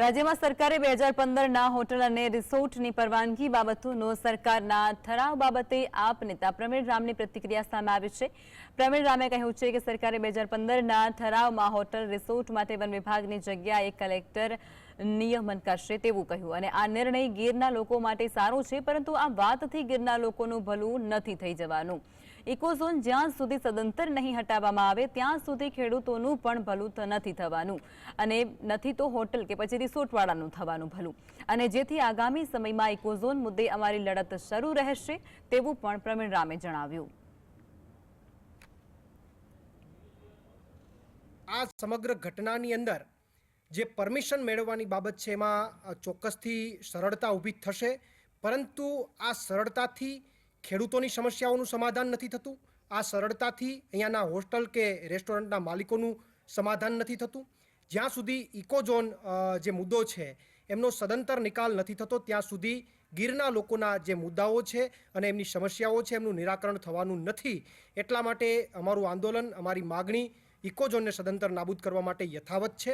રાજ્યમાં સરકારે બે હજાર પંદરના હોટલ અને રિસોર્ટની પરવાનગી બાબતોનો સરકારના ઠરાવ બાબતે આપ નેતા પ્રવીણ રામની પ્રતિક્રિયા સામે આવી છે. પ્રવીણ રામે કહ્યું છે કે સરકારે બે હજાર પંદરના ઠરાવમાં હોટલ, રિસોર્ટ માટે વન વિભાગની જગ્યાએ કલેક્ટર નિયમન કરશે તેવું કહ્યું. અને આ નિર્ણય ગીરના લોકો માટે સારો છે, પરંતુ આ વાતથી ગીરના લોકોનું ભલું નથી થઈ જવાનું. ઇકોઝોન જ્યાં સુધી સદંતર નહીં હટાવવામાં આવે, ત્યાં સુધી ખેડૂતોનું પણ ભલું નથી થવાનું. અને નથી તો હોટલ કે પછી રિસોર્ટવાળાનું થવાનું ભલું. અને જેથી આગામી સમયમાં ઇકોઝોન મુદ્દે અમારી લડત શરૂ રહેશે, તેવું પણ પ્રવીણ રામે જણાવ્યું. આ સમગ્ર ઘટનાની અંદર જે પરમિશન મેળવવાની બાબત છે, એમાં ચોક્કસથી સરળતા ઊભી થશે. પરંતુ આ સરળતાથી ખેડૂતોની સમસ્યાઓનું સમાધાન નથી થતું. આ સરળતાથી અહીંયાના હોસ્ટેલ કે રેસ્ટોરન્ટના માલિકોનું સમાધાન નથી થતું. જ્યાં સુધી ઇકોઝોન જે મુદ્દો છે, એમનો સદંતર નિકાલ નથી થતો, ત્યાં સુધી ગીરના લોકોના જે મુદ્દાઓ છે અને એમની સમસ્યાઓ છે, એમનું નિરાકરણ થવાનું નથી. એટલા માટે અમારું આંદોલન, અમારી માગણી ઇકોઝોનને સદંતર નાબૂદ કરવા માટે યથાવત છે.